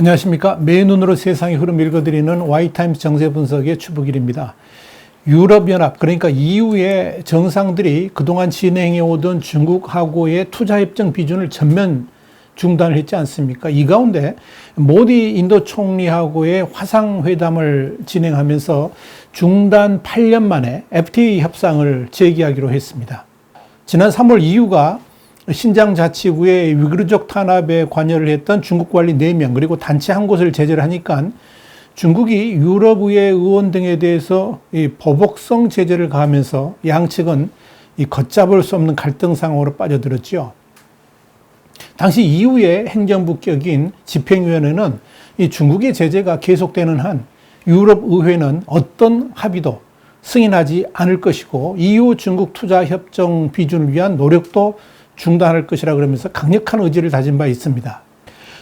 안녕하십니까. 매 눈으로 세상의 흐름 읽어드리는 와이타임스 정세 분석의 추부길입니다. 유럽연합, 그러니까 EU의 정상들이 그동안 진행해 오던 중국하고의 투자협정 비준을 전면 중단을 했지 않습니까? 이 가운데 모디 인도 총리하고의 화상회담을 진행하면서 중단 8년 만에 FTA 협상을 재개하기로 했습니다. 지난 3월 EU가 신장 자치구의 위그르족 탄압에 관여를 했던 중국 관리 4명 그리고 단체 한 곳을 제재를 하니까 중국이 유럽의회 의원 등에 대해서 이 보복성 제재를 가하면서 양측은 이 걷잡을 수 없는 갈등 상황으로 빠져들었죠. 당시 이후의 행정부 격인 집행위원회는 이 중국의 제재가 계속되는 한 유럽 의회는 어떤 합의도 승인하지 않을 것이고 EU 중국 투자 협정 비준을 위한 노력도 중단할 것이라 그러면서 강력한 의지를 다진 바 있습니다.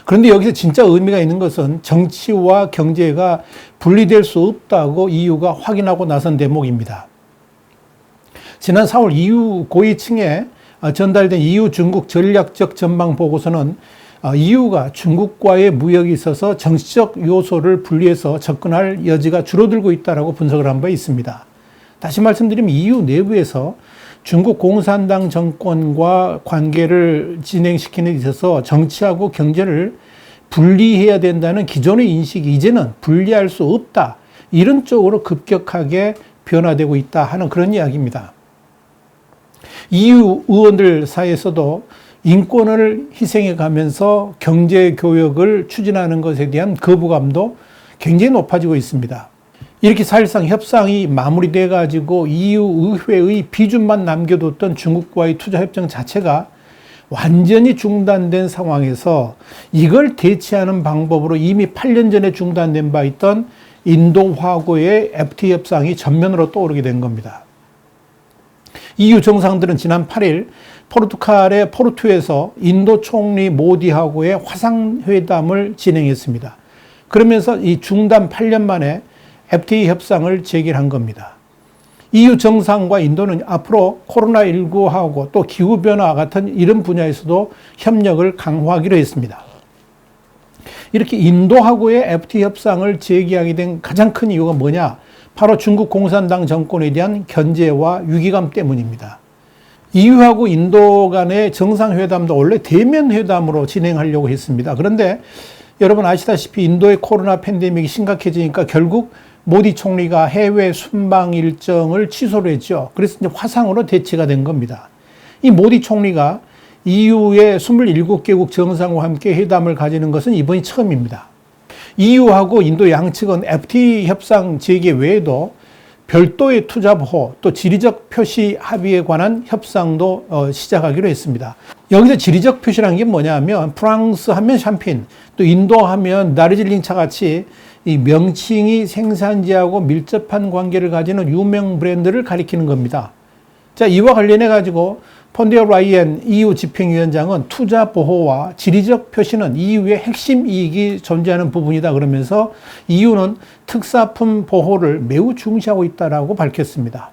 그런데 여기서 진짜 의미가 있는 것은 정치와 경제가 분리될 수 없다고 EU가 확인하고 나선 대목입니다. 지난 4월 EU 고위층에 전달된 EU 중국 전략적 전망 보고서는 EU가 중국과의 무역에 있어서 정치적 요소를 분리해서 접근할 여지가 줄어들고 있다고 분석을 한 바 있습니다. 다시 말씀드리면 EU 내부에서 중국 공산당 정권과 관계를 진행시키는 데 있어서 정치하고 경제를 분리해야 된다는 기존의 인식이 이제는 분리할 수 없다. 이런 쪽으로 급격하게 변화되고 있다 하는 그런 이야기입니다. EU 의원들 사이에서도 인권을 희생해 가면서 경제 교역을 추진하는 것에 대한 거부감도 굉장히 높아지고 있습니다. 이렇게 사실상 협상이 마무리돼 가지고 EU 의회의 비준만 남겨뒀던 중국과의 투자 협정 자체가 완전히 중단된 상황에서 이걸 대체하는 방법으로 이미 8년 전에 중단된 바 있던 인도 화고의 FTA 협상이 전면으로 떠오르게 된 겁니다. EU 정상들은 지난 8일 포르투갈의 포르투에서 인도 총리 모디하고의 화상회담을 진행했습니다. 그러면서 이 중단 8년 만에 FTA 협상을 재개한 겁니다. EU 정상과 인도는 앞으로 코로나19하고 또 기후변화 같은 이런 분야에서도 협력을 강화하기로 했습니다. 이렇게 인도하고의 FTA 협상을 재개하게 된 가장 큰 이유가 뭐냐? 바로 중국 공산당 정권에 대한 견제와 위기감 때문입니다. EU하고 인도 간의 정상회담도 원래 대면 회담으로 진행하려고 했습니다. 그런데 여러분 아시다시피 인도의 코로나 팬데믹이 심각해지니까 결국 모디 총리가 해외 순방 일정을 취소를 했죠. 그래서 이제 화상으로 대체가 된 겁니다. 이 모디 총리가 EU의 27개국 정상과 함께 회담을 가지는 것은 이번이 처음입니다. EU하고 인도 양측은 FTA 협상 재개 외에도 별도의 투자 보호 또 지리적 표시 합의에 관한 협상도 어, 시작하기로 했습니다. 여기서 지리적 표시라는 게 뭐냐면 프랑스 하면 샴페인 또 인도 하면 나르질링차 같이 이 명칭이 생산지하고 밀접한 관계를 가지는 유명 브랜드를 가리키는 겁니다. 자, 이와 관련해 가지고 폰데어 라이엔 EU 집행위원장은 투자 보호와 지리적 표시는 EU의 핵심 이익이 존재하는 부분이다 그러면서 EU는 특사품 보호를 매우 중시하고 있다라고 밝혔습니다.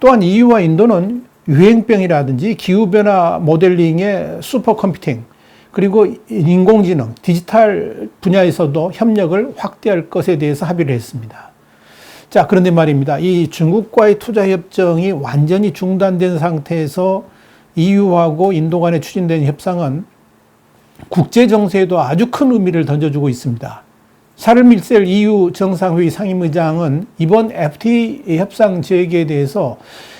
또한 EU와 인도는 유행병이라든지 기후변화 모델링의 슈퍼컴퓨팅, 그리고 인공지능, 디지털 분야에서도 협력을 확대할 것에 대해서 합의를 했습니다. 자, 그런데 말입니다. 이 중국과의 투자 협정이 완전히 중단된 상태에서 EU하고 인도 간에 추진된 협상은 국제 정세에도 아주 큰 의미를 던져주고 있습니다. 샤를 밀셀 EU 정상회의 상임의장은 이번 FTA 협상 재개에 대해서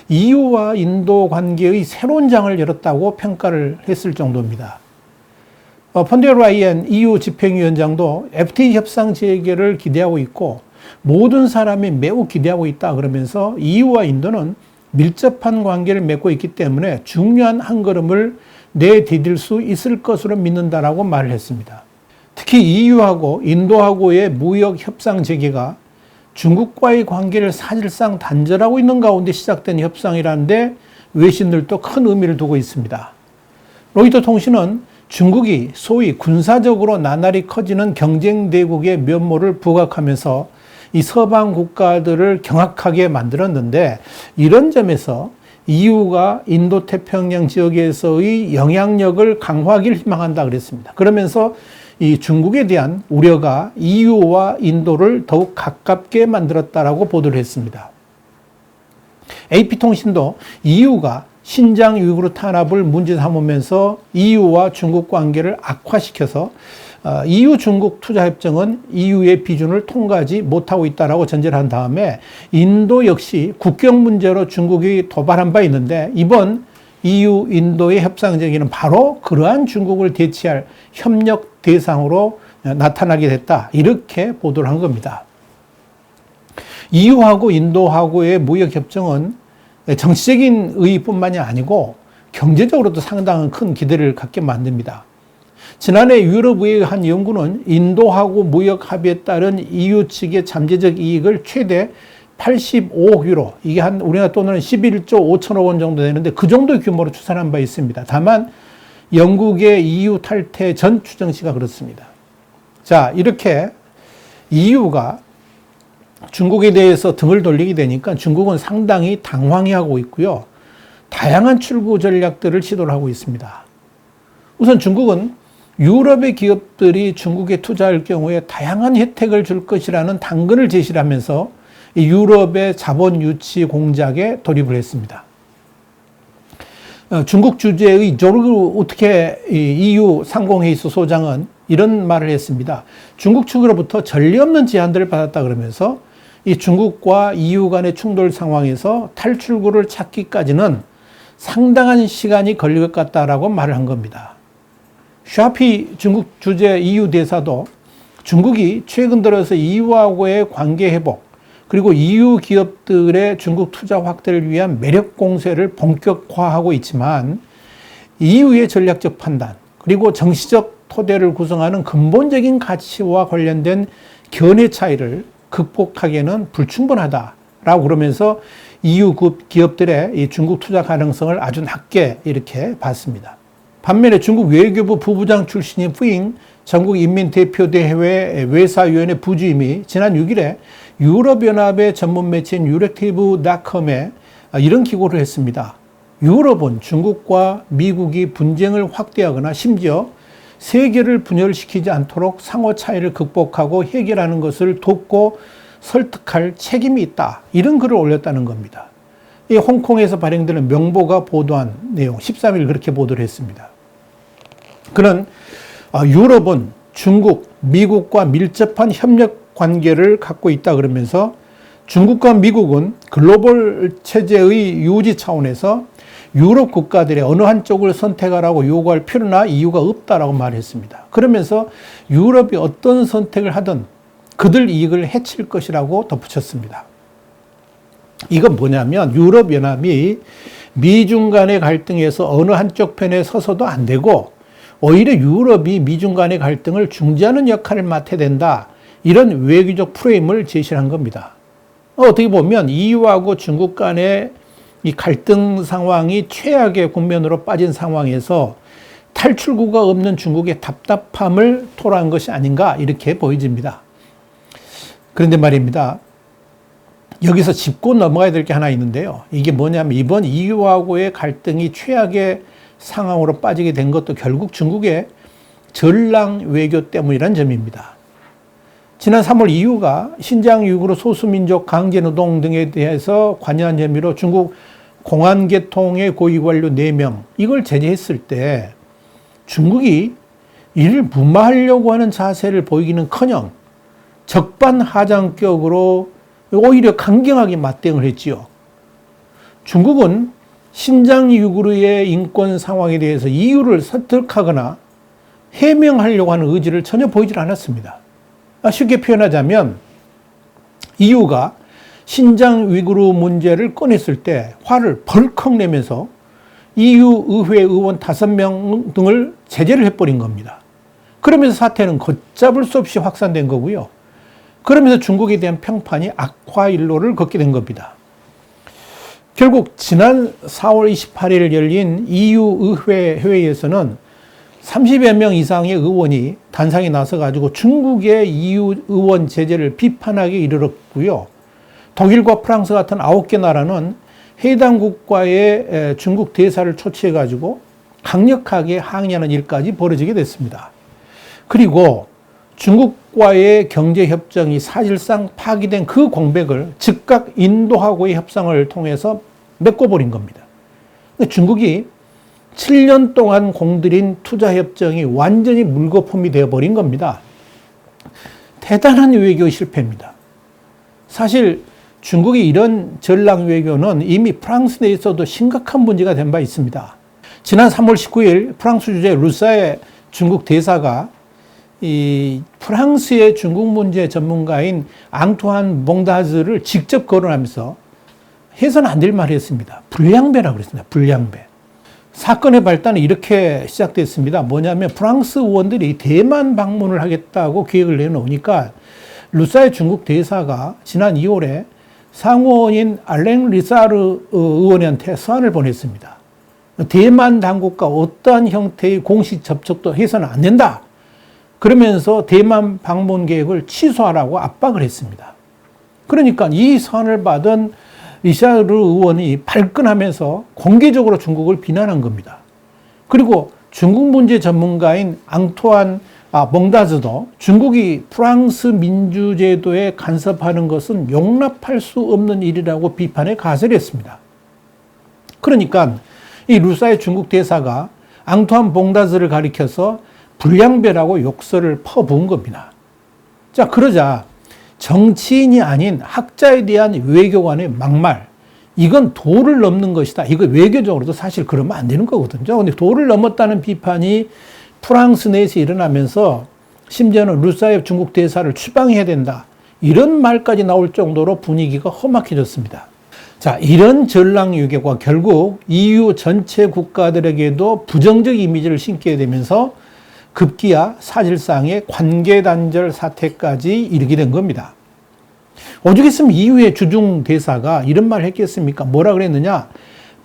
EU와 인도 관계의 새로운 장을 열었다고 평가를 했을 정도입니다. 어, 펀데어 라이엔 EU 집행위원장도 FTA 협상 재개를 기대하고 있고 모든 사람이 매우 기대하고 있다 그러면서 EU와 인도는 밀접한 관계를 맺고 있기 때문에 중요한 한 걸음을 내디딜 수 있을 것으로 믿는다라고 말을 했습니다. 특히 EU하고 인도하고의 무역 협상 재개가 중국과의 관계를 사실상 단절하고 있는 가운데 시작된 협상이라는데 외신들도 큰 의미를 두고 있습니다. 로이터 통신은 중국이 소위 군사적으로 나날이 커지는 경쟁 대국의 면모를 부각하면서 이 서방 국가들을 경악하게 만들었는데 이런 점에서 EU가 인도 태평양 지역에서의 영향력을 강화하기를 희망한다 그랬습니다. 그러면서 이 중국에 대한 우려가 EU와 인도를 더욱 가깝게 만들었다라고 보도를 했습니다. AP통신도 EU가 신장 위구르 탄압을 문제 삼으면서 EU와 중국 관계를 악화시켜서 EU 어, 중국 투자 협정은 EU의 비준을 통과하지 못하고 있다라고 전제를 한 다음에 인도 역시 국경 문제로 중국이 도발한 바 있는데 이번 EU 인도의 협상 제기는 바로 그러한 중국을 대치할 협력 대상으로 나타나게 됐다. 이렇게 보도를 한 겁니다. EU하고 인도하고의 무역 협정은 정치적인 의의뿐만이 아니고 경제적으로도 상당한 큰 기대를 갖게 만듭니다. 지난해 유럽의 한 연구는 인도하고 무역 합의에 따른 EU 측의 잠재적 이익을 최대 85억 유로, 이게 한 우리나라 돈으로 11조 5천억 원 정도 되는데 그 정도 규모로 추산한 바 있습니다. 다만 영국의 EU 탈퇴 전 추정치가 그렇습니다. 자, 이렇게 EU가 중국에 대해서 등을 돌리게 되니까 중국은 상당히 당황해하고 있고요. 다양한 출구 전략들을 시도를 하고 있습니다. 우선 중국은 유럽의 기업들이 중국에 투자할 경우에 다양한 혜택을 줄 것이라는 당근을 제시를 하면서 유럽의 자본 유치 공작에 돌입을 했습니다. 어, 중국 주재의 조르그 어떻게 EU 상공회의소 소장은 이런 말을 했습니다. 중국 측으로부터 전례 없는 제안들을 받았다 그러면서 이 중국과 EU 간의 충돌 상황에서 탈출구를 찾기까지는 상당한 시간이 걸릴 것 같다라고 말을 한 겁니다. 샤피 중국 주재 EU 대사도 중국이 최근 들어서 EU하고의 관계 회복, 그리고 EU 기업들의 중국 투자 확대를 위한 매력 공세를 본격화하고 있지만 EU의 전략적 판단, 그리고 정치적 토대를 구성하는 근본적인 가치와 관련된 견해 차이를 극복하기에는 불충분하다라고 그러면서 EU 기업들의 중국 투자 가능성을 아주 낮게 이렇게 봤습니다. 반면에 중국 외교부 부부장 출신인 푸잉 전국인민대표대회 외사위원회 부주임이 지난 6일에 유럽연합의 전문 매체인 유렉티브닷컴에 이런 기고를 했습니다. 유럽은 중국과 미국이 분쟁을 확대하거나 심지어 세계를 분열시키지 않도록 상호 차이를 극복하고 해결하는 것을 돕고 설득할 책임이 있다. 이런 글을 올렸다는 겁니다. 이 홍콩에서 발행되는 명보가 보도한 내용, 13일 그렇게 보도를 했습니다. 그는 아, 유럽은 중국, 미국과 밀접한 협력 관계를 갖고 있다 그러면서 중국과 미국은 글로벌 체제의 유지 차원에서 유럽 국가들의 어느 한쪽을 선택하라고 요구할 필요나 이유가 없다라고 말했습니다. 그러면서 유럽이 어떤 선택을 하든 그들 이익을 해칠 것이라고 덧붙였습니다. 이건 뭐냐면 유럽연합이 미중 간의 갈등에서 어느 한쪽 편에 서서도 안 되고 오히려 유럽이 미중 간의 갈등을 중재하는 역할을 맡아야 된다. 이런 외교적 프레임을 제시한 겁니다. 어떻게 보면 EU하고 중국 간의 이 갈등 상황이 최악의 국면으로 빠진 상황에서 탈출구가 없는 중국의 답답함을 토로한 것이 아닌가 이렇게 보여집니다. 그런데 말입니다. 여기서 짚고 넘어가야 될 게 하나 있는데요. 이게 뭐냐면 이번 EU하고의 갈등이 최악의 상황으로 빠지게 된 것도 결국 중국의 전랑 외교 때문이란 점입니다. 지난 3월 EU가 신장 유구로 소수민족 강제노동 등에 대해서 관여한 혐의로 중국 공안계통의 고위 관료 4명 이걸 제재했을 때 중국이 이를 무마하려고 하는 자세를 보이기는 커녕 적반하장격으로 오히려 강경하게 맞대응을 했지요. 중국은 신장 유구르의 인권 상황에 대해서 이유를 설득하거나 해명하려고 하는 의지를 전혀 보이질 않았습니다. 아, 쉽게 표현하자면 이유가 신장 위구르 문제를 꺼냈을 때 화를 벌컥 내면서 EU 의회 의원 5명 등을 제재를 해버린 겁니다. 그러면서 사태는 걷잡을 수 없이 확산된 거고요. 그러면서 중국에 대한 평판이 악화 일로를 걷게 된 겁니다. 결국 지난 4월 28일 열린 EU 의회 회의에서는 30여 명 이상의 의원이 단상에 나서 가지고 중국의 EU 의원 제재를 비판하기 이르렀고요. 독일과 프랑스 같은 9개 나라는 해당 국가의 중국 대사를 초치해 가지고 강력하게 항의하는 일까지 벌어지게 됐습니다. 그리고 중국 과의 경제 협정이 사실상 파기된 그 공백을 즉각 인도하고의 협상을 통해서 메꿔버린 겁니다. 중국이 7년 동안 공들인 투자 협정이 완전히 물거품이 되어버린 겁니다. 대단한 외교 실패입니다. 사실 중국이 이런 전랑 외교는 이미 프랑스 내에서도 심각한 문제가 된 바 있습니다. 지난 3월 19일 프랑스 주재 루사의 중국 대사가 이 프랑스의 중국 문제 전문가인 앙투한 몽다즈를 직접 거론하면서 해서는 안 될 말을 했습니다. 불량배라고 그랬습니다. 불량배. 사건의 발단은 이렇게 시작됐습니다. 뭐냐면 프랑스 의원들이 대만 방문을 하겠다고 계획을 내놓으니까 루사의 중국 대사가 지난 2월에 상원인 알랭 리사르 의원한테 서한을 보냈습니다. 대만 당국과 어떠한 형태의 공식 접촉도 해서는 안 된다. 그러면서 대만 방문 계획을 취소하라고 압박을 했습니다. 그러니까 이 서한을 받은 리샤르 의원이 발끈하면서 공개적으로 중국을 비난한 겁니다. 그리고 중국 문제 전문가인 앙투안 아, 몽다즈도 중국이 프랑스 민주제도에 간섭하는 것은 용납할 수 없는 일이라고 비판에 가설했습니다. 그러니까 이 루사의 중국 대사가 앙투안 봉다즈를 가리켜서 불량배라고 욕설을 퍼부은 겁니다. 자, 그러자 정치인이 아닌 학자에 대한 외교관의 막말, 이건 도를 넘는 것이다. 이거 외교적으로도 사실 그러면 안 되는 거거든요. 근데 도를 넘었다는 비판이 프랑스 내에서 일어나면서 심지어는 루사의 중국 대사를 추방해야 된다. 이런 말까지 나올 정도로 분위기가 험악해졌습니다. 자, 이런 전랑 유교가 결국 EU 전체 국가들에게도 부정적 이미지를 심게 되면서 급기야 사실상의 관계 단절 사태까지 이르게 된 겁니다. 오죽 했으면 EU의 주중 대사가 이런 말을 했겠습니까? 뭐라 그랬느냐?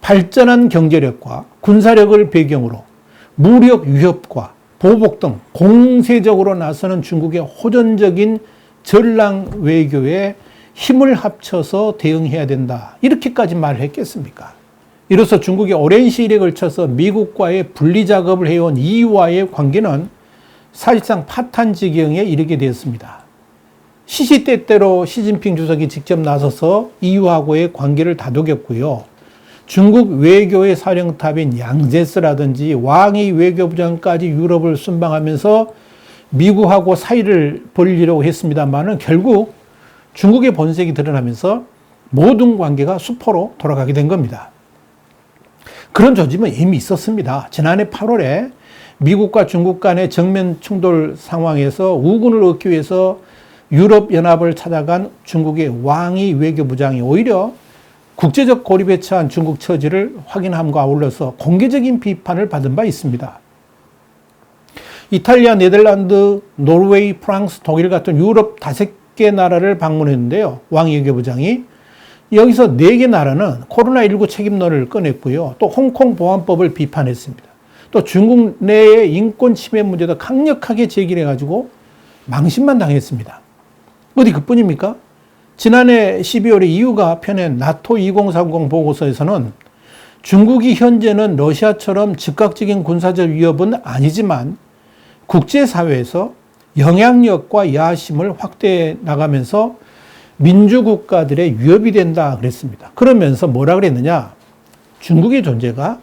발전한 경제력과 군사력을 배경으로 무력 위협과 보복 등 공세적으로 나서는 중국의 호전적인 전랑 외교에 힘을 합쳐서 대응해야 된다. 이렇게까지 말을 했겠습니까? 이로써 중국이 오랜 시일에 걸쳐서 미국과의 분리 작업을 해온 EU와의 관계는 사실상 파탄 지경에 이르게 되었습니다. 시시때때로 시진핑 주석이 직접 나서서 EU하고의 관계를 다독였고요. 중국 외교의 사령탑인 양제스라든지 왕이 외교부장까지 유럽을 순방하면서 미국하고 사이를 벌리려고 했습니다만은 결국 중국의 본색이 드러나면서 모든 관계가 수포로 돌아가게 된 겁니다. 그런 조짐은 이미 있었습니다. 지난해 8월에 미국과 중국 간의 정면 충돌 상황에서 우군을 얻기 위해서 유럽연합을 찾아간 중국의 왕이 외교부장이 오히려 국제적 고립에 처한 중국 처지를 확인함과 아울러서 공개적인 비판을 받은 바 있습니다. 이탈리아, 네덜란드, 노르웨이, 프랑스, 독일 같은 유럽 다섯 개 나라를 방문했는데요. 왕 외교부장이 여기서 네 개 나라는 코로나19 책임론을 꺼냈고요. 또 홍콩 보안법을 비판했습니다. 또 중국 내의 인권 침해 문제도 강력하게 제기해 가지고 망신만 당했습니다. 어디 그뿐입니까? 지난해 12월에 EU가 펴낸 나토 2030 보고서에서는 중국이 현재는 러시아처럼 즉각적인 군사적 위협은 아니지만 국제사회에서 영향력과 야심을 확대해 나가면서 민주국가들의 위협이 된다 그랬습니다. 그러면서 뭐라 그랬느냐? 중국의 존재가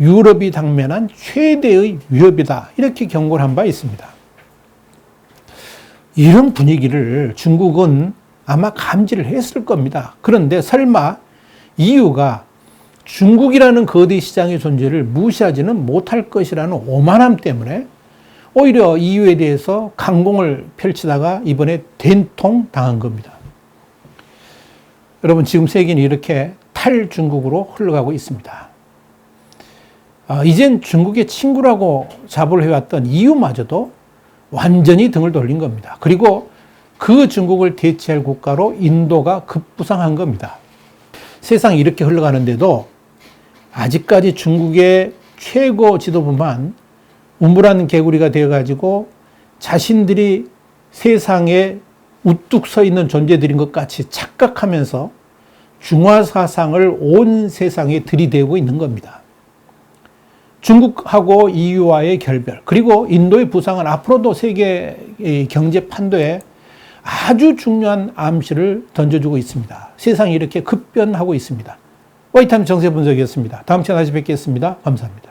유럽이 당면한 최대의 위협이다. 이렇게 경고를 한 바 있습니다. 이런 분위기를 중국은 아마 감지를 했을 겁니다. 그런데 설마 EU가 중국이라는 거대 시장의 존재를 무시하지는 못할 것이라는 오만함 때문에 오히려 EU에 대해서 강공을 펼치다가 이번에 된통 당한 겁니다. 여러분, 지금 세계는 이렇게 탈중국으로 흘러가고 있습니다. 아, 이젠 중국의 친구라고 잡을 해왔던 EU마저도 완전히 등을 돌린 겁니다. 그리고 그 중국을 대체할 국가로 인도가 급부상한 겁니다. 세상이 이렇게 흘러가는데도 아직까지 중국의 최고 지도부만 우물한 개구리가 되어가지고 자신들이 세상에 우뚝 서 있는 존재들인 것 같이 착각하면서 중화 사상을 온 세상에 들이대고 있는 겁니다. 중국하고 EU와의 결별, 그리고 인도의 부상은 앞으로도 세계 의 경제 판도에 아주 중요한 암시를 던져주고 있습니다. 세상이 이렇게 급변하고 있습니다. 와이타임 정세 분석이었습니다. 다음 시간에 다시 뵙겠습니다. 감사합니다.